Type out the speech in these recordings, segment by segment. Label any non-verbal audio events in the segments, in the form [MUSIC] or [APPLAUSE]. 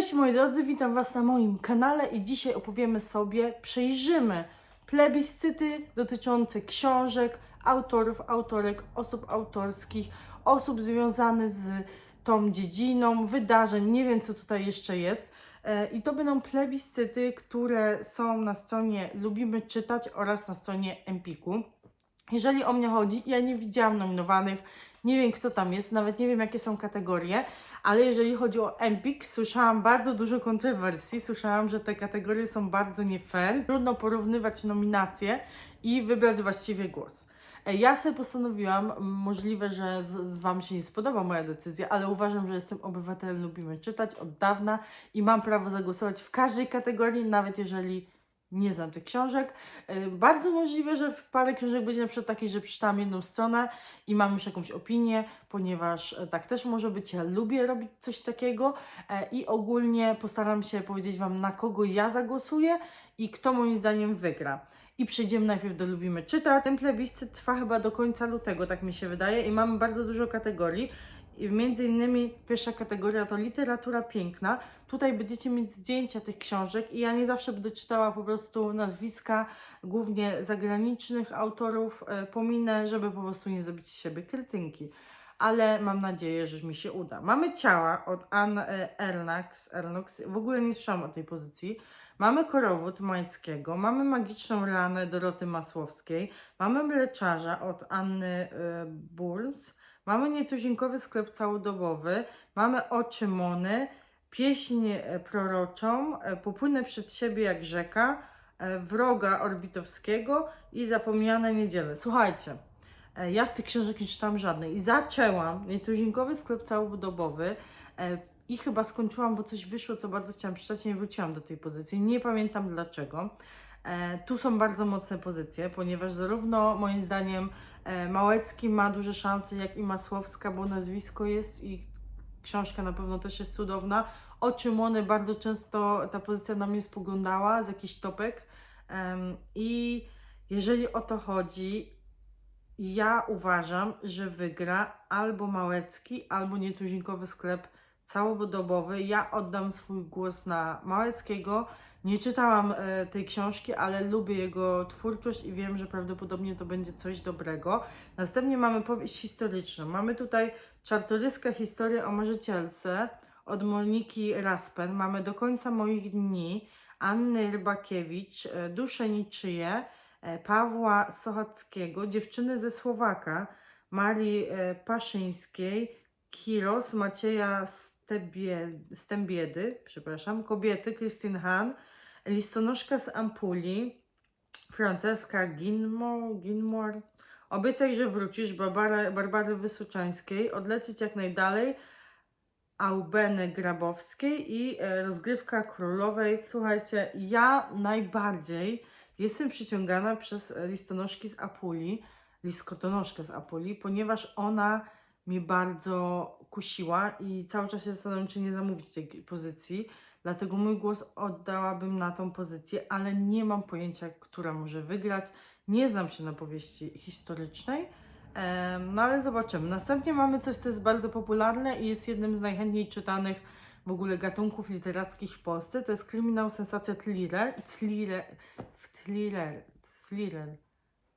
Cześć moi drodzy, witam Was na moim kanale i dzisiaj opowiemy sobie, przejrzymy plebiscyty dotyczące książek, autorów, autorek, osób autorskich, osób związanych z tą dziedziną, wydarzeń, nie wiem co tutaj jeszcze jest. E, I to będą plebiscyty, które są na stronie Lubimy Czytać oraz na stronie Empiku. Jeżeli o mnie chodzi, ja nie widziałam nominowanych, nie wiem kto tam jest, nawet nie wiem jakie są kategorie, ale jeżeli chodzi o Empik, słyszałam bardzo dużo kontrowersji, słyszałam, że te kategorie są bardzo nie fair. Trudno porównywać nominacje i wybrać właściwie głos. E, Ja sobie postanowiłam, możliwe, że z Wam się nie spodoba moja decyzja, ale uważam, że jestem obywatelem, lubimy czytać od dawna i mam prawo zagłosować w każdej kategorii, nawet jeżeli nie znam tych książek. E, Bardzo możliwe, że w parę książek będzie na przykład takiej, że przeczytałam jedną stronę i mam już jakąś opinię, ponieważ e, tak też może być. Ja lubię robić coś takiego e, i ogólnie postaram się powiedzieć Wam, na kogo ja zagłosuję i kto moim zdaniem wygra. I przejdziemy najpierw do Lubimy Czyta. Ten plebiscyt trwa chyba do końca lutego, tak mi się wydaje, i mamy bardzo dużo kategorii. Między innymi pierwsza kategoria to literatura piękna. Tutaj będziecie mieć zdjęcia tych książek i ja nie zawsze będę czytała po prostu nazwiska głównie zagranicznych autorów. E, pominę, żeby po prostu nie zrobić z siebie krytynki. Ale mam nadzieję, że mi się uda. Mamy ciała od Ann Ernax. Ernox. W ogóle nie słyszałam o tej pozycji. Mamy korowód Majckiego, mamy magiczną ranę Doroty Masłowskiej, mamy mleczarza od Anny e, Burz, mamy nietuzinkowy sklep całodobowy, mamy oczy Mony, pieśń e, proroczą, e, popłynę przed siebie jak rzeka, e, wroga Orbitowskiego i zapomniane niedziele. Słuchajcie, ja z tych książek nie czytałam żadnej i zaczęłam nietuzinkowy sklep całodobowy i chyba skończyłam, bo coś wyszło, co bardzo chciałam przeczytać nie wróciłam do tej pozycji. Nie pamiętam dlaczego. Tu są bardzo mocne pozycje, ponieważ zarówno moim zdaniem Małecki ma duże szanse, jak i Masłowska, bo nazwisko jest i książka na pewno też jest cudowna. Oczy Mony bardzo często ta pozycja na mnie spoglądała z jakichś topek. I jeżeli o to chodzi, ja uważam, że wygra albo Małecki, albo nietuzinkowy sklep całodobowy. Ja oddam swój głos na Małeckiego. Nie czytałam e, tej książki, ale lubię jego twórczość i wiem, że prawdopodobnie to będzie coś dobrego. Następnie mamy powieść historyczną. Mamy tutaj czartoryska historia o marzycielce od Moniki Raspen. Mamy do końca moich dni Anny Rybakiewicz, e, Dusze niczyje, e, Pawła Sochackiego, dziewczyny ze Słowaka, Marii Paszyńskiej, Kiros, Macieja Stebie, Stębiedy, przepraszam, kobiety, Christine Hahn, listonoszka z Ampuli, Franceska Ginmore, obiecaj, że wrócisz, Barbara, Barbary Wysoczańskiej, odlecieć jak najdalej, Aubeny Grabowskiej i e, rozgrywka królowej. Słuchajcie, ja najbardziej jestem przyciągana przez listonoszki z Apuli, liskotonoszkę z Apuli, ponieważ ona mnie bardzo kusiła i cały czas się zastanawiam, czy nie zamówić tej pozycji. Dlatego mój głos oddałabym na tą pozycję, ale nie mam pojęcia, która może wygrać. Nie znam się na powieści historycznej, no ale zobaczymy. Następnie mamy coś, co jest bardzo popularne i jest jednym z najchętniej czytanych w ogóle gatunków literackich w Polsce. To jest kryminał, sensacja, thriller. Thriller. Thriller. Thriller.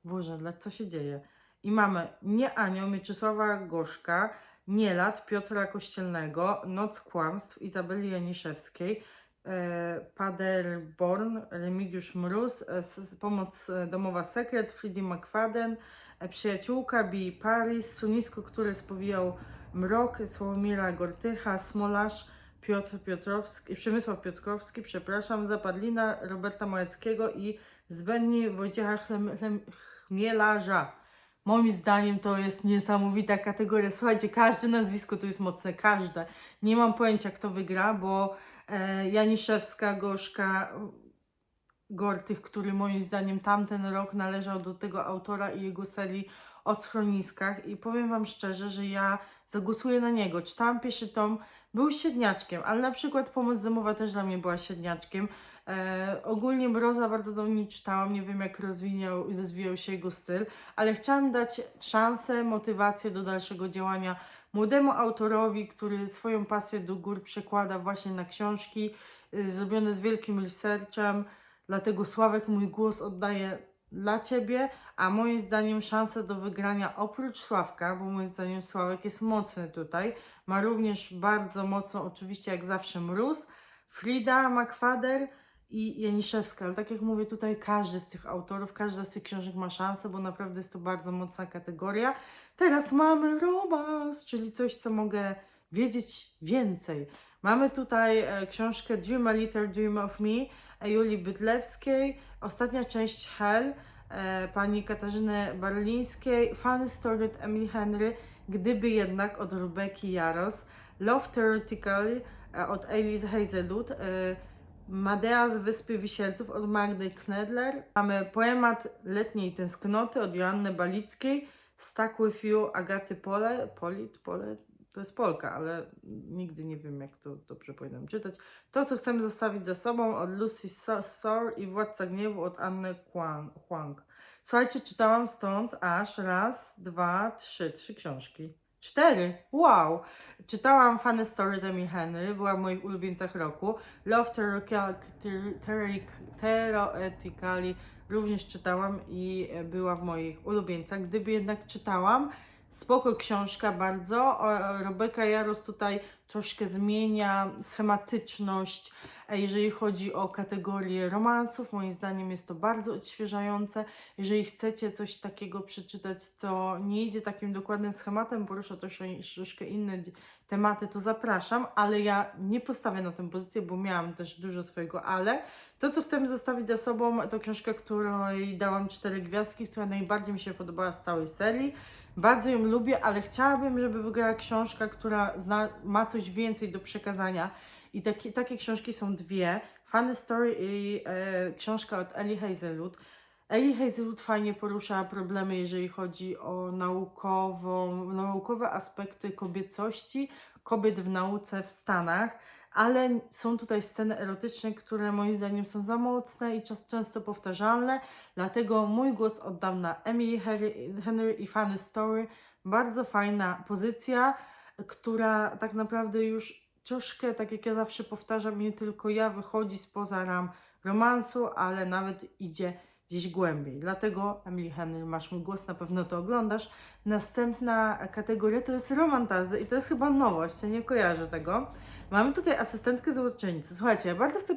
Boże, co się dzieje? I mamy Nie Anioł Mieczysława Gorzka, Nielat Piotra Kościelnego, Noc Kłamstw Izabeli Janiszewskiej, e, Paderborn, Remigiusz Mróz, e, Pomoc e, Domowa Sekret, Friedy McFadden, Przyjaciółka Bi Paris, Sunisko, które spowijał mrok, Sławomira Gortycha, Smolarz, Piotr Piotrowski, Przemysław Piotrowski, przepraszam, Zapadlina Roberta Małeckiego i Zbędni Wojciecha Chmielarza. Moim zdaniem to jest niesamowita kategoria. Słuchajcie, każde nazwisko tu jest mocne, każde. Nie mam pojęcia, kto wygra, bo e, Janiszewska, Gorzka, Gortych, który moim zdaniem tamten rok należał do tego autora i jego serii o schroniskach i powiem Wam szczerze, że ja zagłosuję na niego. Czytałam pierwszy tom, był średniaczkiem, ale na przykład Pomoc Domowa też dla mnie była średniaczkiem. E, ogólnie Mroza bardzo dawno nie czytałam, nie wiem jak rozwinął i rozwijał się jego styl, ale chciałam dać szansę, motywację do dalszego działania młodemu autorowi, który swoją pasję do gór przekłada właśnie na książki, y, zrobione z wielkim researchem. Dlatego Sławek mój głos oddaję dla Ciebie, a moim zdaniem szanse do wygrania oprócz Sławka, bo moim zdaniem Sławek jest mocny tutaj, ma również bardzo mocno, oczywiście jak zawsze Mróz, Frida McFader i Janiszewska, ale tak jak mówię tutaj każdy z tych autorów, każda z tych książek ma szansę, bo naprawdę jest to bardzo mocna kategoria. Teraz mamy romans, czyli coś, co mogę wiedzieć więcej. Mamy tutaj e, książkę Dream a Little Dream of Me e, Julii Bydlewskiej, ostatnia część Hell e, pani Katarzyny Barlińskiej, Funny Story od Emily Henry, Gdyby jednak od Rebeki Jaros, Love Theoretically e, od Alice Hazelwood, Madea z Wyspy Wisielców od Magdy Knedler. Mamy poemat Letniej Tęsknoty od Joanny Balickiej, Stuck With You Agaty Pole, Polit, Pole, to jest Polka, ale nigdy nie wiem jak to dobrze powinnam czytać. To, co chcemy zostawić za sobą od Lucy So- Sor i Władca Gniewu od Anny Huang. Słuchajcie, czytałam stąd aż raz, dwa, trzy, trzy książki. Cztery! Wow! Czytałam Funny Story Demi Henry, była w moich ulubieńcach roku. Love Theoretica- Theoretic- Theoretically również czytałam i była w moich ulubieńcach. Gdyby jednak czytałam, spoko książka bardzo. Rebeka Jaros tutaj troszkę zmienia schematyczność, jeżeli chodzi o kategorię romansów. Moim zdaniem jest to bardzo odświeżające. Jeżeli chcecie coś takiego przeczytać, co nie idzie takim dokładnym schematem, porusza troszkę, troszkę inne tematy, to zapraszam, ale ja nie postawię na tę pozycję, bo miałam też dużo swojego ale. To, co chcemy zostawić za sobą, to książka, której dałam cztery gwiazdki, która najbardziej mi się podobała z całej serii. Bardzo ją lubię, ale chciałabym, żeby wygrała książka, która zna, ma coś więcej do przekazania. I takie, takie książki są dwie. Funny Story i e, książka od Ellie Hazelwood. Ellie Hazelwood fajnie porusza problemy, jeżeli chodzi o naukową, naukowe aspekty kobiecości, kobiet w nauce w Stanach, ale są tutaj sceny erotyczne, które moim zdaniem są za mocne i czas, często powtarzalne, dlatego mój głos oddam na Emily Henry, Henry i Funny Story. Bardzo fajna pozycja, która tak naprawdę już troszkę, tak jak ja zawsze powtarzam, nie tylko ja, wychodzi spoza ram romansu, ale nawet idzie gdzieś głębiej. Dlatego, Emily Henry, masz mój głos, na pewno to oglądasz. Następna kategoria to jest romantazy i to jest chyba nowość, ja nie kojarzę tego. Mamy tutaj asystentkę z uczennicy. Słuchajcie, ja bardzo chcę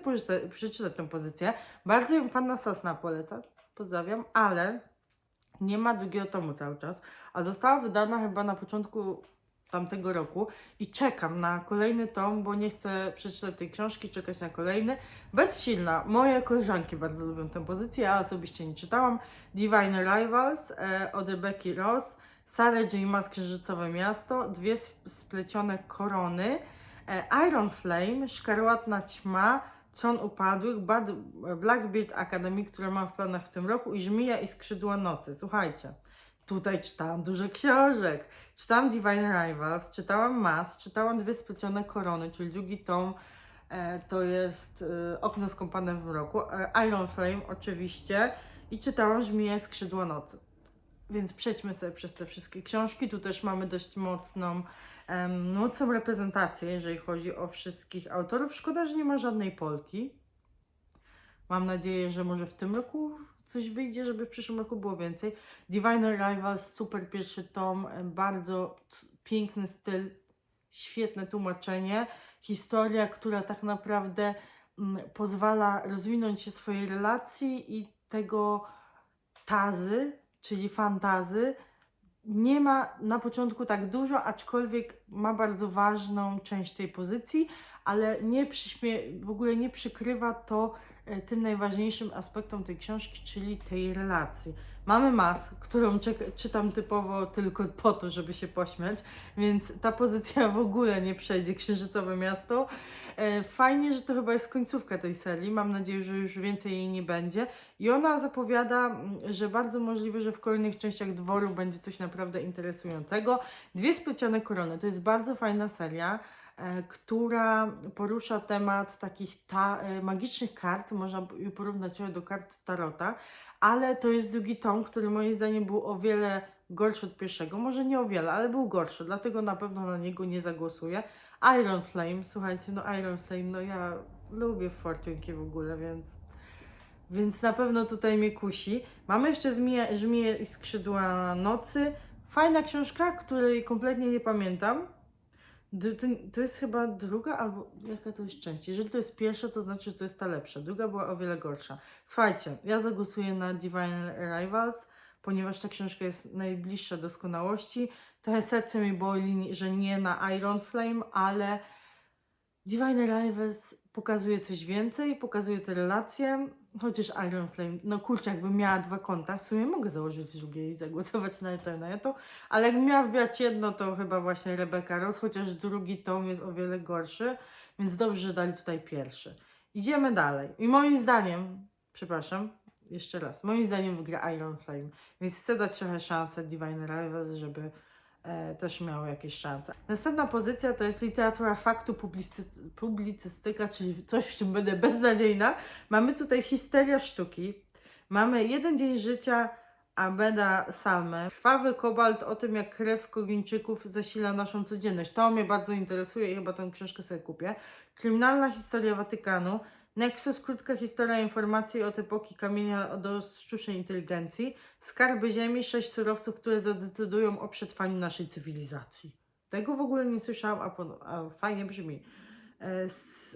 przeczytać tę pozycję. Bardzo ją Panna Sosna poleca. Pozdrawiam, ale nie ma drugiego tomu cały czas, a została wydana chyba na początku tamtego roku i czekam na kolejny tom, bo nie chcę przeczytać tej książki, czekać na kolejny. Bezsilna. Moje koleżanki bardzo lubią tę pozycję, ja osobiście nie czytałam. Divine Rivals e, od Rebeki Ross, Sarah J. Maas Księżycowe Miasto, Dwie sp- splecione korony, e, Iron Flame, Szkarłatna Ćma, Tron Upadłych, Bad, Blackbeard Academy, które mam w planach w tym roku i Żmija i Skrzydła Nocy. Słuchajcie, tutaj czytałam dużo książek. Czytałam Divine Rivals, czytałam Mass, czytałam Dwie Splecione Korony, czyli drugi tom e, to jest e, Okno skąpane w mroku, e, Iron Flame oczywiście i czytałam Żmija i Skrzydła Nocy. Więc przejdźmy sobie przez te wszystkie książki. Tu też mamy dość mocną, em, mocną reprezentację, jeżeli chodzi o wszystkich autorów. Szkoda, że nie ma żadnej Polki. Mam nadzieję, że może w tym roku coś wyjdzie, żeby w przyszłym roku było więcej. Divine Rivals, super pierwszy tom, em, bardzo piękny styl, świetne tłumaczenie. Historia, która tak naprawdę mm, pozwala rozwinąć się swojej relacji i tego tazy, czyli fantazy, nie ma na początku tak dużo, aczkolwiek ma bardzo ważną część tej pozycji, ale nie przyśmie- w ogóle nie przykrywa to e, tym najważniejszym aspektom tej książki, czyli tej relacji. Mamy Mas, którą czytam typowo tylko po to, żeby się pośmiać, więc ta pozycja w ogóle nie przejdzie Księżycowe Miasto. E, Fajnie, że to chyba jest końcówka tej serii. Mam nadzieję, że już więcej jej nie będzie. I ona zapowiada, że bardzo możliwe, że w kolejnych częściach dworu będzie coś naprawdę interesującego. Dwie splecione korony to jest bardzo fajna seria, e, która porusza temat takich ta, e, magicznych kart. Można ją porównać trochę do kart Tarota, ale to jest drugi tom, który moim zdaniem był o wiele gorszy od pierwszego. Może nie o wiele, ale był gorszy, dlatego na pewno na niego nie zagłosuję. Iron Flame, słuchajcie, no Iron Flame, no ja lubię Fortunki w ogóle, więc... Więc na pewno tutaj mnie kusi. Mamy jeszcze Żmiję i Skrzydła Nocy. Fajna książka, której kompletnie nie pamiętam. To, to jest chyba druga, albo jaka to jest część? Jeżeli to jest pierwsza, to znaczy, że to jest ta lepsza. Druga była o wiele gorsza. Słuchajcie, ja zagłosuję na Divine Rivals, ponieważ ta książka jest najbliższa doskonałości. Trochę serce mi boli, że nie na Iron Flame, ale Divine Rivals pokazuje coś więcej, pokazuje te relacje, chociaż Iron Flame, no kurczę, jakbym miała dwa konta, w sumie mogę założyć drugie i zagłosować na internetu, ale jakbym miała wybrać jedno, to chyba właśnie Rebecca Ross, chociaż drugi tom jest o wiele gorszy, więc dobrze, że dali tutaj pierwszy. Idziemy dalej. I moim zdaniem, przepraszam, jeszcze raz, moim zdaniem wygra Iron Flame, więc chcę dać trochę szansę Divine Rivals, żeby też miało jakieś szanse. Następna pozycja to jest literatura faktu, publicy- publicystyka, czyli coś, w czym będę beznadziejna. Mamy tutaj histeria sztuki. Mamy jeden dzień życia Abeda Salme. Krwawy kobalt o tym, jak krew Kogińczyków zasila naszą codzienność. To mnie bardzo interesuje i chyba tę książkę sobie kupię. Kryminalna historia Watykanu. Nexus, krótka historia informacji od epoki kamienia do sztucznej inteligencji. Skarby ziemi, sześć surowców, które zadecydują o przetrwaniu naszej cywilizacji. Tego w ogóle nie słyszałam, a, a fajnie brzmi. E,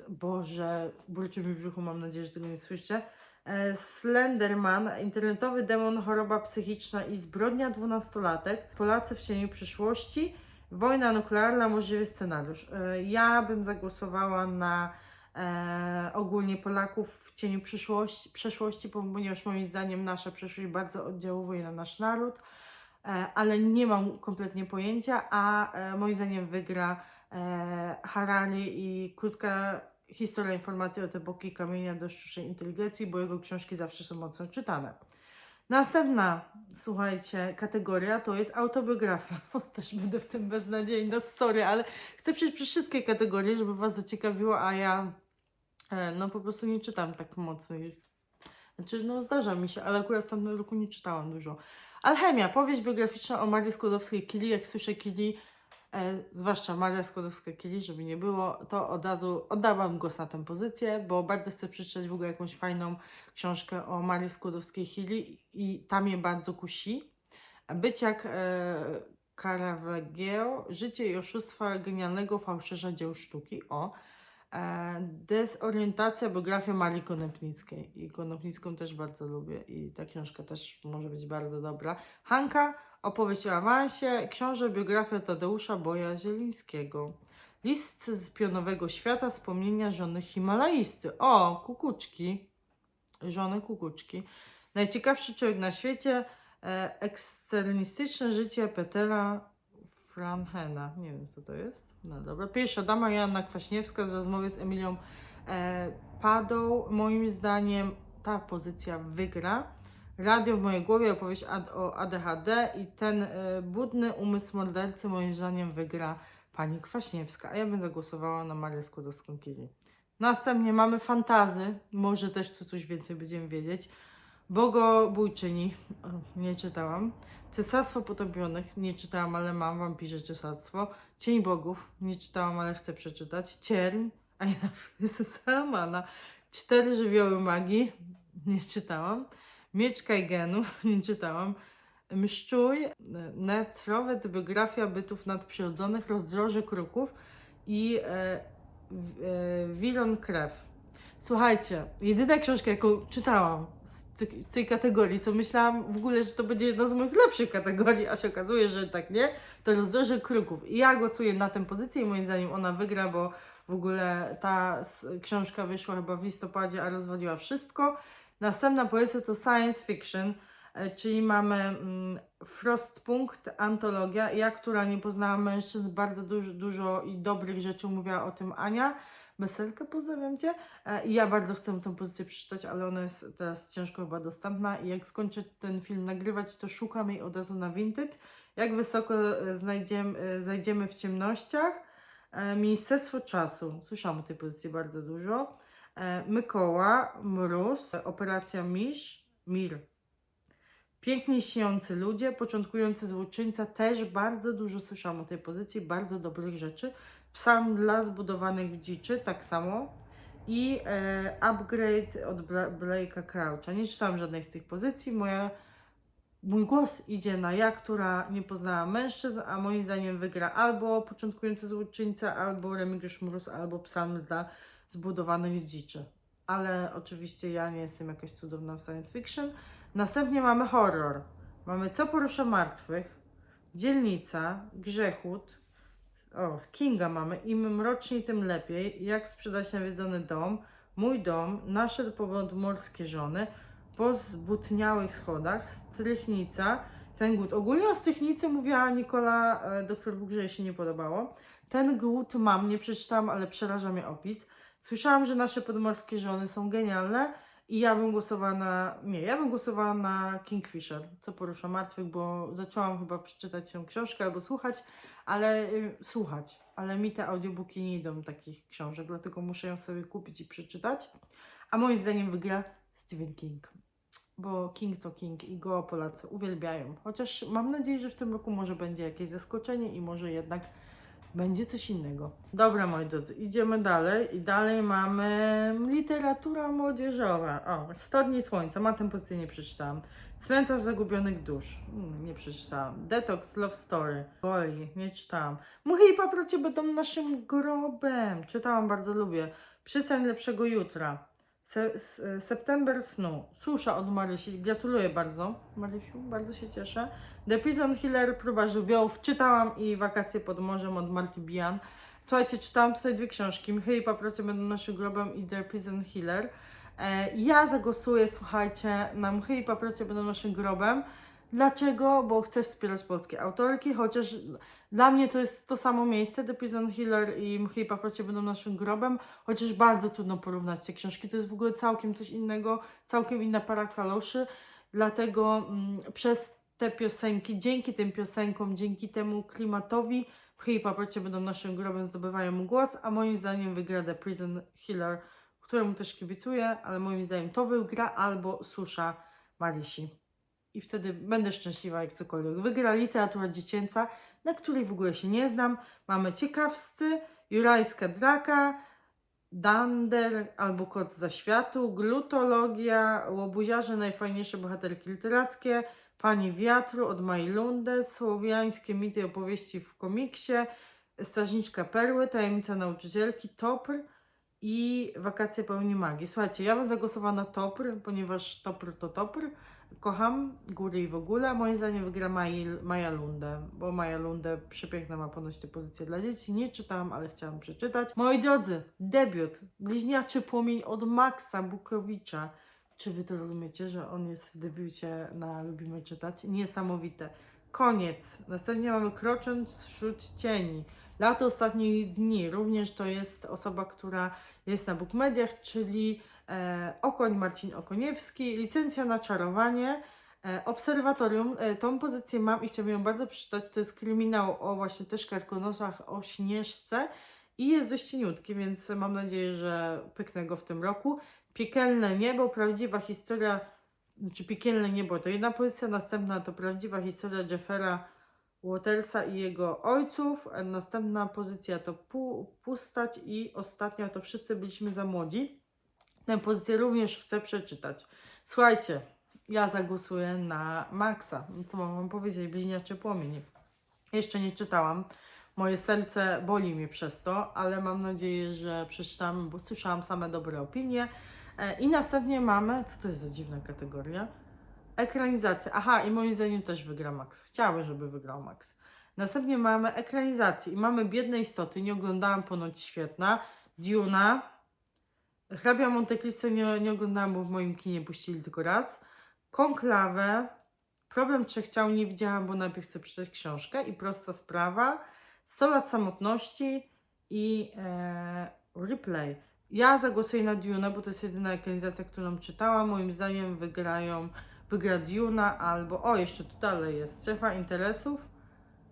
Boże, burczy mi brzuchu, mam nadzieję, że tego nie słyszycie. E, Slenderman, internetowy demon, choroba psychiczna i zbrodnia dwunastolatek. Polacy w cieniu przyszłości. Wojna nuklearna, możliwy scenariusz. E, Ja bym zagłosowała na e, ogólnie Polaków w cieniu przyszłości, przeszłości, ponieważ moim zdaniem nasza przeszłość bardzo oddziałuje na nasz naród, e, ale nie mam kompletnie pojęcia, a e, moim zdaniem wygra e, Harari i krótka historia informacji od epoki kamienia do sztucznej inteligencji, bo jego książki zawsze są mocno czytane. Następna, słuchajcie, kategoria to jest autobiografia. [LAUGHS] O, też będę w tym beznadziejna, sorry, ale chcę przejść przez wszystkie kategorie, żeby Was zaciekawiło, a ja e, no po prostu nie czytam tak mocno. Znaczy, no zdarza mi się, ale akurat w tamtym roku nie czytałam dużo. Alchemia, powieść biograficzna o Marii Skłodowskiej-Curie. Jak słyszę Curie, zwłaszcza Maria Skłodowska-Curie, żeby nie było, to od razu oddałam głos na tę pozycję, bo bardzo chcę przeczytać w ogóle jakąś fajną książkę o Marii Skłodowskiej-Curie i tam mnie bardzo kusi. Byciak e, Caravaggio, Życie i oszustwa genialnego fałszerza dzieł sztuki. O. E, Dezorientacja, biografia Marii Konopnickiej. I Konopnicką też bardzo lubię i ta książka też może być bardzo dobra. Hanka, opowieść o awansie, książę, biografia Tadeusza Boja Zielińskiego. List z pionowego świata, wspomnienia żony Himalajsty. O, kukuczki. Żony kukuczki. Najciekawszy człowiek na świecie, e, eksternistyczne życie Petera Franhena. Nie wiem, co to jest. No dobra. Pierwsza dama Joanna Kwaśniewska w rozmowie z Emilią e, Padą. Moim zdaniem ta pozycja wygra. Radio w mojej głowie, opowieść o ADHD i ten e, budny umysł mordercy moim zdaniem wygra pani Kwaśniewska. A ja bym zagłosowała na Marię Skłodowską-Curie. Następnie mamy fantazy. Może też tu coś więcej będziemy wiedzieć. Bogobójczyni. Nie czytałam. Cesarstwo Potopionych. Nie czytałam, ale mam. Wampirze Cesarstwo. Cień Bogów. Nie czytałam, ale chcę przeczytać. Cierń. A ja [LAUGHS] jestem załamana. Cztery żywioły magii. Nie czytałam. Miecz Kajgenu. [LAUGHS] Nie czytałam. Mszczuj. Netrowet. Biografia bytów nadprzyrodzonych. Rozdroże kruków. I e, e, Krew. Słuchajcie, jedyna książka, jaką czytałam z, ty- z tej kategorii, co myślałam w ogóle, że to będzie jedna z moich lepszych kategorii, a się okazuje, że tak nie, to rozdroże kruków. I ja głosuję na tę pozycję i moim zdaniem ona wygra, bo w ogóle ta książka wyszła chyba w listopadzie, a rozwaliła wszystko. Następna pozycja to science fiction, e, czyli mamy mm, Frostpunkt, antologia. Ja, która nie poznała mężczyzn, bardzo dużo, dużo i dobrych rzeczy mówiła o tym Ania. Weselka, pozdrawiam Cię. E, I ja bardzo chcę tę pozycję przeczytać, ale ona jest teraz ciężko chyba dostępna i jak skończę ten film nagrywać, to szukam jej od razu na Vinted. Jak wysoko e, znajdziemy, w ciemnościach? Ministerstwo Czasu. Słyszałam o tej pozycji bardzo dużo. E, Mykoła, Mróz, Operacja Misz, Mir. Pięknie śniący ludzie, początkujący złoczyńca, też bardzo dużo słyszałam o tej pozycji, bardzo dobrych rzeczy. Psalm dla zbudowanych w dziczy, tak samo. I e, upgrade od Bla- Blake'a Croucha. Nie czytałam żadnej z tych pozycji. Moja, mój głos idzie na ja, która nie poznała mężczyzn, a moim zdaniem wygra albo początkujący złoczyńca, albo Remigiusz Mróz, albo Psalm dla zbudowanych z dziczy. Ale oczywiście ja nie jestem jakaś cudowna w science fiction. Następnie mamy horror. Mamy Co porusza martwych, Dzielnica, Grzechód, o, Kinga mamy, im mroczniej, tym lepiej, jak sprzedać nawiedzony dom, mój dom, nasze podmorskie żony, po zbutniałych schodach, strychnica, ten głód. Ogólnie o strychnicy mówiła Nikola, e, doktor Bóg, że jej się nie podobało. Ten głód mam, nie przeczytałam, ale przeraża mnie opis. Słyszałam, że nasze podmorskie żony są genialne i ja bym głosowała na. Nie, ja bym głosowała na Kingfisher, co porusza martwych, bo zaczęłam chyba przeczytać tę książkę albo słuchać, ale y, słuchać. Ale mi te audiobooki nie idą takich książek, dlatego muszę ją sobie kupić i przeczytać. A moim zdaniem wygra Stephen King. Bo King to King i go Polacy uwielbiają. Chociaż mam nadzieję, że w tym roku może będzie jakieś zaskoczenie i może jednak będzie coś innego. Dobra, moi drodzy, idziemy dalej. I dalej mamy literatura młodzieżowa. O, 100 dni słońca, ma tę pozycję nie przeczytałam. Cmentarz zagubionych dusz. Mm, nie przeczytałam. Detox, Love Story. Goli, nie czytałam. Muchy i paprocie będą naszym grobem. Czytałam, bardzo lubię. Przystań lepszego jutra. September snu. Susza od Marysi. Gratuluję bardzo, Marysiu. Bardzo się cieszę. The Prison Healer, próba żywiołów. Czytałam i Wakacje pod morzem od Marty Bian. Słuchajcie, czytałam tutaj dwie książki. Mchy i paprocie będą naszym grobem i The Prison Healer. E, ja zagłosuję, słuchajcie, na Mchy i paprocie będą naszym grobem. Dlaczego? Bo chcę wspierać polskie autorki, chociaż dla mnie to jest to samo miejsce, The Prison Healer i Mchy i paprocie będą naszym grobem, chociaż bardzo trudno porównać te książki. To jest w ogóle całkiem coś innego, całkiem inna para kaloszy, dlatego mm, przez te piosenki, dzięki tym piosenkom, dzięki temu klimatowi, Mchy i paprocie będą naszym grobem, zdobywają głos, a moim zdaniem wygra The Prison Healer, któremu też kibicuję, ale moim zdaniem to wygra albo Susza Marisi. I wtedy będę szczęśliwa jak cokolwiek. Wygra literatura dziecięca, na której w ogóle się nie znam. Mamy Ciekawscy, Jurajska Draka, Dander albo Kot za światu, Glutologia, Łobuziarze, najfajniejsze bohaterki literackie, Pani Wiatru od Majlunde, Słowiańskie mity i opowieści w komiksie, Strażniczka Perły, Tajemnica nauczycielki, Topr i Wakacje pełni magii. Słuchajcie, ja bym zagłosowała na Topr, ponieważ Topr to Topr. Kocham góry i w ogóle. Moim zdaniem wygra Maj- Maja Lunde, bo Maja Lunde przepiękna ma ponoć te pozycje dla dzieci. Nie czytałam, ale chciałam przeczytać. Moi drodzy, debiut Bliźniaczy Płomień od Maxa Bukrowicza. Czy wy to rozumiecie, że on jest w debiucie na Lubimy Czytać? Niesamowite. Koniec. Następnie mamy Krocząc wśród cieni. Lato ostatnich dni. Również to jest osoba, która jest na Bookmediach, czyli Okoń Marcin Okoniewski. Licencja na czarowanie. E, obserwatorium. E, tą pozycję mam i chciałabym ją bardzo przeczytać. To jest kryminał o właśnie też karkonosach, o Śnieżce. I jest dość cieniutki, więc mam nadzieję, że pyknę go w tym roku. Piekielne niebo, prawdziwa historia, znaczy piekielne niebo to jedna pozycja, następna to prawdziwa historia Jeffera Watersa i jego ojców, następna pozycja to pu- pustać i ostatnia to wszyscy byliśmy za młodzi. Tę pozycję również chcę przeczytać. Słuchajcie, ja zagłosuję na Maxa. Co mam wam powiedzieć? Bliźniaczy płomień. Jeszcze nie czytałam. Moje serce boli mnie przez to, ale mam nadzieję, że przeczytam, bo słyszałam same dobre opinie. E, I następnie mamy, co to jest za dziwna kategoria? Ekranizacja. Aha, i moim zdaniem też wygra Max. Chciałabym, żeby wygrał Max. Następnie mamy ekranizację i mamy Biedne Istoty. Nie oglądałam, ponoć świetna. Duna. Hrabia Monte Cristo nie, nie oglądałam, bo w moim kinie puścili tylko raz. Konklawę. Problem Trzech Ciał nie widziałam, bo najpierw chcę przeczytać książkę. I Prosta Sprawa. 100 lat samotności i e, Replay. Ja zagłosuję na Dune, bo to jest jedyna ekranizacja, którą czytałam. Moim zdaniem wygrają, wygra Duna albo, o jeszcze tu dalej jest, Strefa Interesów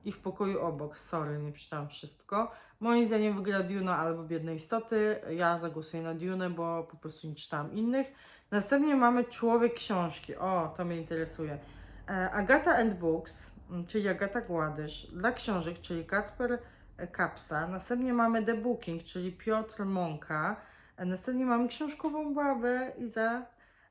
i w pokoju obok. Sorry, nie przeczytałam wszystko. Moim zdaniem wygra Duna albo Biedne Istoty. Ja zagłosuję na Dune, bo po prostu nie czytałam innych. Następnie mamy Człowiek Książki. O, to mnie interesuje. E, Agata and Books, czyli Agata Gładysz. Dla książek, czyli Kacper e, Kapsa. Następnie mamy The Booking, czyli Piotr Mąka. E, Następnie mamy książkową babę Iza,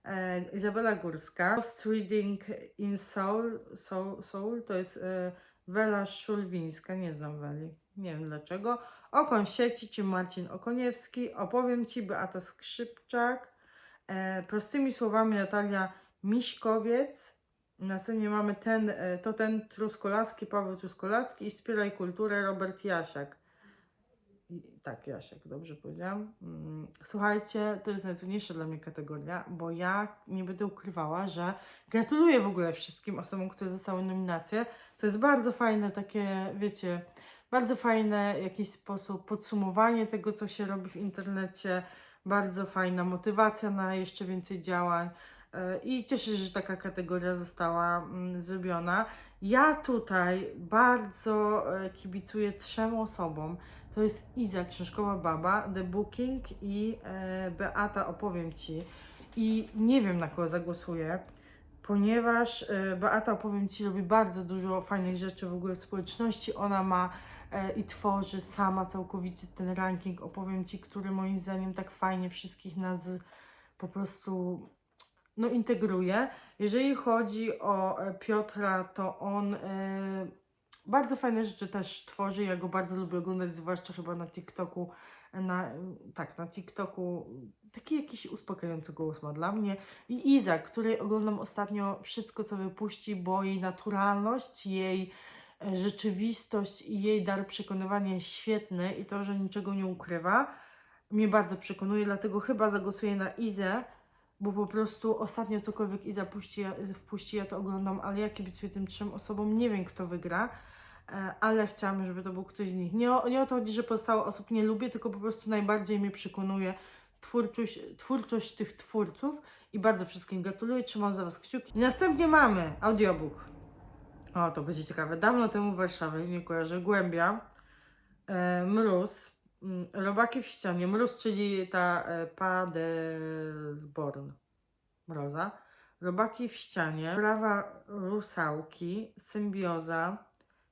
e, Izabela Górska. Post Reading in Soul, Soul, Soul to jest e, Wela Szulwińska, nie znam Weli, nie wiem dlaczego. Okon sieci, czy Marcin Okoniewski. Opowiem Ci Beata Skrzypczak. E, prostymi słowami Natalia Miśkowiec. Następnie mamy ten, e, to ten Truskolaski, Paweł Truskolaski i Wspieraj Kulturę Robert Jasiak. I, tak, Jasiak, dobrze powiedziałam. Mm, Słuchajcie, to jest najtrudniejsza dla mnie kategoria, bo ja nie będę ukrywała, że gratuluję w ogóle wszystkim osobom, które dostały nominacje. To jest bardzo fajne takie, wiecie, bardzo fajne jakiś sposób podsumowanie tego, co się robi w internecie. Bardzo fajna motywacja na jeszcze więcej działań. E, I cieszę się, że taka kategoria została mm, zrobiona. Ja tutaj bardzo e, kibicuję trzem osobom. To jest Iza, książkowa baba, The Booking i e, Beata, opowiem Ci. I nie wiem, na kogo zagłosuję, ponieważ e, Beata, opowiem Ci, robi bardzo dużo fajnych rzeczy w ogóle w społeczności. Ona ma e, i tworzy sama całkowicie ten ranking, opowiem Ci, który moim zdaniem tak fajnie wszystkich nas po prostu no, integruje. Jeżeli chodzi o e, Piotra, to on bardzo fajne rzeczy też tworzy. Ja go bardzo lubię oglądać, zwłaszcza chyba na TikToku. Na, tak, na TikToku taki jakiś uspokajający głos ma dla mnie. I Iza, której oglądam ostatnio wszystko, co wypuści, bo jej naturalność, jej e, rzeczywistość i jej dar przekonywania jest świetny i to, że niczego nie ukrywa, mnie bardzo przekonuje, dlatego chyba zagłosuję na Izę, bo po prostu ostatnio cokolwiek Iza puści, wpuści, ja to oglądam, ale ja kibicuję tym trzem osobom, nie wiem kto wygra, ale chciałam, żeby to był ktoś z nich. Nie o, nie o to chodzi, że pozostałe osób nie lubię, tylko po prostu najbardziej mnie przekonuje twórczość, twórczość tych twórców i bardzo wszystkim gratuluję, trzymam za Was kciuki. I następnie mamy audiobook. O, to będzie ciekawe. Dawno temu w Warszawie, nie kojarzę, Głębia, e, Mróz, mm, Robaki w ścianie, Mróz, czyli ta e, Paderborn, Mroza, Robaki w ścianie, Prawa Rusałki, Symbioza,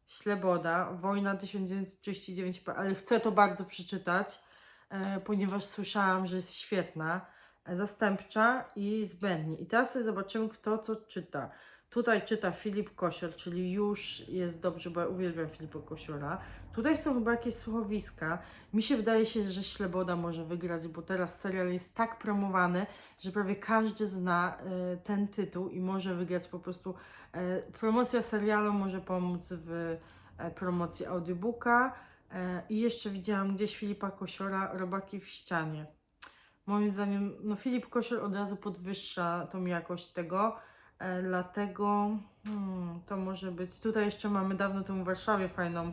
Śleboda, Wojna 1939, ale chcę to bardzo przeczytać, e, ponieważ słyszałam, że jest świetna, e, zastępcza i zbędnie. I teraz sobie zobaczymy, kto co czyta. Tutaj czyta Filip Kosior, czyli już jest dobrze, bo ja uwielbiam Filipa Kosiora. Tutaj są chyba jakieś słuchowiska. Mi się wydaje się, że Śleboda może wygrać, bo teraz serial jest tak promowany, że prawie każdy zna e, ten tytuł i może wygrać po prostu. E, promocja serialu może pomóc w e, promocji audiobooka. E, I jeszcze widziałam gdzieś Filipa Kosiora, Robaki w ścianie. Moim zdaniem, no Filip Kosior od razu podwyższa tą jakość tego, dlatego hmm, to może być. Tutaj jeszcze mamy dawno temu w Warszawie fajną,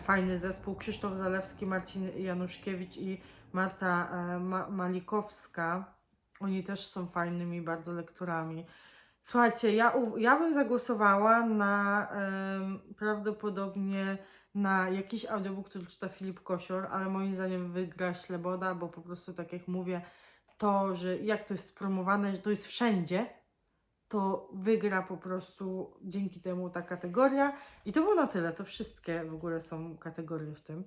fajny zespół. Krzysztof Zalewski, Marcin Januszkiewicz i Marta Ma Malikowska. Oni też są fajnymi bardzo lekturami. Słuchajcie, ja, ja bym zagłosowała na prawdopodobnie na jakiś audiobook, który czyta Filip Kosior, ale moim zdaniem wygra Śleboda, bo po prostu tak jak mówię, to, że jak to jest promowane, że to jest wszędzie, to wygra po prostu dzięki temu ta kategoria. I to było na tyle. To wszystkie w ogóle są kategorie w tym.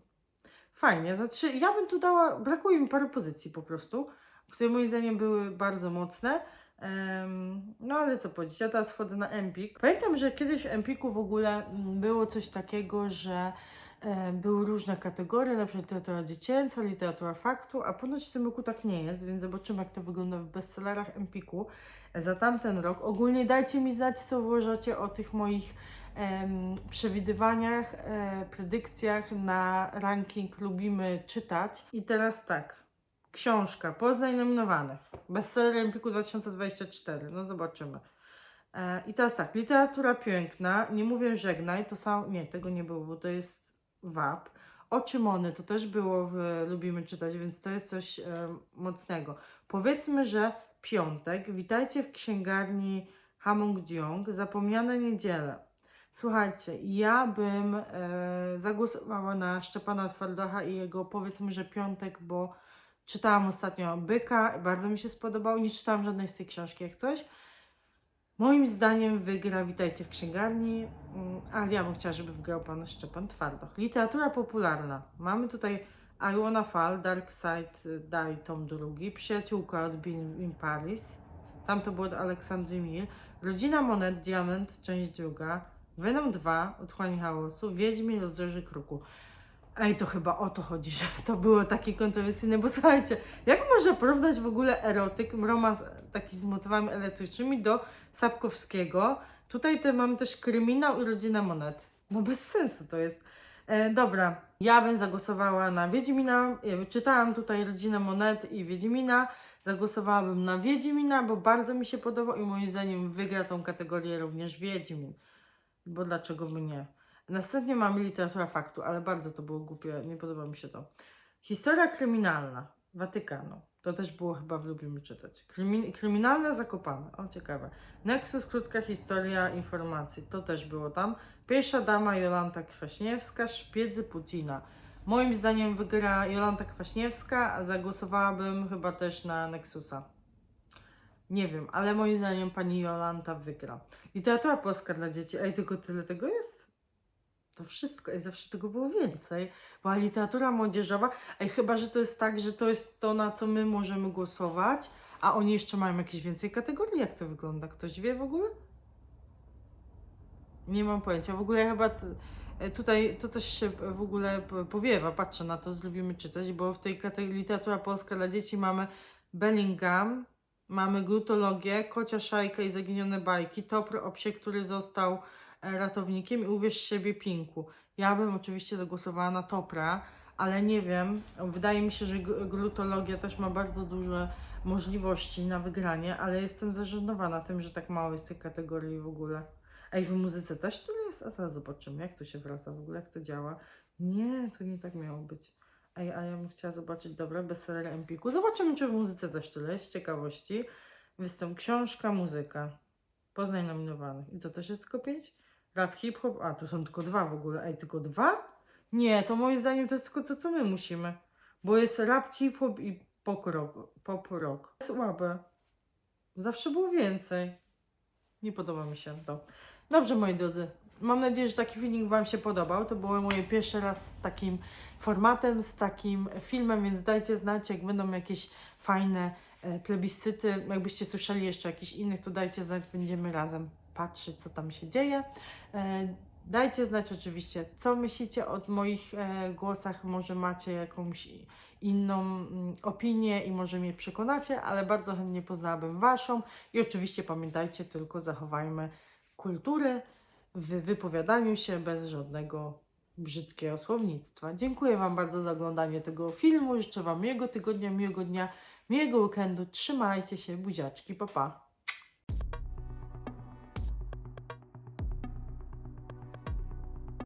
Fajnie. Znaczy, ja bym tu dała, brakuje mi paru pozycji po prostu, które moim zdaniem były bardzo mocne. Em, no ale co powiedzieć, ja teraz wchodzę na Empik. Pamiętam, że kiedyś w Empiku w ogóle było coś takiego, że e, były różne kategorie, na przykład literatura dziecięca, literatura faktu, a ponoć w tym roku tak nie jest, więc zobaczymy jak to wygląda w bestsellerach Empiku za tamten rok. Ogólnie dajcie mi znać, co uważacie o tych moich em, przewidywaniach, e, predykcjach na ranking Lubimy czytać. I teraz tak. Książka Poznań nominowanych. Bestseller Empiku 2024. No zobaczymy. E, I teraz tak, literatura piękna, nie mówię żegnaj, to sam, nie, tego nie było, bo to jest WAP. Oczy Mony to też było w Lubimy czytać, więc to jest coś e, mocnego. Powiedzmy, że piątek, witajcie w księgarni Hamong Diong, zapomniane niedziele. Słuchajcie, ja bym e, zagłosowała na Szczepana Twardocha i jego powiedzmy, że piątek, bo czytałam ostatnio Byka, bardzo mi się spodobał, nie czytałam żadnej z tej książki jak coś. Moim zdaniem wygra Witajcie w księgarni, mm, ale ja bym chciała, żeby wygrał pan Szczepan Twardoch. Literatura popularna. Mamy tutaj Iona Fall, Dark Side y, Die, tom drugi, Przyjaciółka od Bin in Paris, tam to było od Aleksandry Mil, Rodzina Monet, Diament, część druga, Venom 2, Otchłani Chaosu, Wiedźmin, Rozdroży Kruku. Ej, to chyba o to chodzi, że to było takie kontrowersyjne, bo słuchajcie, jak można porównać w ogóle erotyk, romans taki z motywami elektrycznymi do Sapkowskiego? Tutaj te mamy też kryminał i rodzina monet. No bez sensu to jest. E, dobra, ja bym zagłosowała na Wiedźmina. Ja czytałam tutaj rodzinę monet i Wiedźmina. Zagłosowałabym na Wiedźmina, bo bardzo mi się podobał i moim zdaniem wygra tą kategorię również Wiedźmin. Bo dlaczego by nie? Następnie mamy literatura faktu, ale bardzo to było głupie, nie podoba mi się to. Historia kryminalna Watykanu. To też było chyba w Lubimy czytać. Krymi kryminalna Zakopane. O, ciekawe. Nexus, krótka historia informacji. To też było tam. Pierwsza dama Jolanta Kwaśniewska, szpiedzy Putina. Moim zdaniem wygra Jolanta Kwaśniewska, a zagłosowałabym chyba też na Nexusa. Nie wiem, ale moim zdaniem pani Jolanta wygra. Literatura polska dla dzieci. Ej, tylko tyle tego jest? To wszystko, ej, zawsze tego było więcej. Była literatura młodzieżowa, ej, chyba, że to jest tak, że to jest to, na co my możemy głosować, a oni jeszcze mają jakieś więcej kategorii. Jak to wygląda? Ktoś wie w ogóle? Nie mam pojęcia. W ogóle chyba t- e, tutaj to też się w ogóle powiewa. Patrzę na to, zlubimy czytać, bo w tej kategorii literatura polska dla dzieci mamy Bellingham, mamy glutologię, kocia szajka i zaginione bajki, Topr o który został ratownikiem i uwierz siebie Pinku. Ja bym oczywiście zagłosowała na Topra, ale nie wiem, wydaje mi się, że glutologia też ma bardzo duże możliwości na wygranie, ale jestem zażenowana tym, że tak mało jest tej kategorii w ogóle. Ej, w muzyce też tyle jest? A zaraz zobaczymy, jak to się wraca w ogóle, jak to działa. Nie, to nie tak miało być. Ej, a ja bym chciała zobaczyć, dobra, bestseller Empiku. Zobaczymy, czy w muzyce też tyle jest, z ciekawości. Występ, książka, muzyka. Poznań nominowanych. I co, też jest tylko? Rap, hip-hop, a tu są tylko dwa w ogóle. Ej, tylko dwa? Nie, to moim zdaniem to jest tylko to, co my musimy. Bo jest rap, hip-hop i pop rock. Pop rock. Słabe. Zawsze było więcej. Nie podoba mi się to. Dobrze, moi drodzy. Mam nadzieję, że taki filmik Wam się podobał. To było moje pierwszy raz z takim formatem, z takim filmem, więc dajcie znać, jak będą jakieś fajne e, plebiscyty. Jakbyście słyszeli jeszcze jakichś innych, to dajcie znać, będziemy razem patrzeć, co tam się dzieje. E, Dajcie znać oczywiście, co myślicie o moich e, głosach. Może macie jakąś inną mm, opinię i może mnie przekonacie, ale bardzo chętnie poznałabym Waszą. I oczywiście pamiętajcie, tylko zachowajmy kulturę w wypowiadaniu się bez żadnego brzydkiego słownictwa. Dziękuję Wam bardzo za oglądanie tego filmu. Życzę Wam miłego tygodnia, miłego dnia, miłego weekendu. Trzymajcie się, buziaczki, pa pa.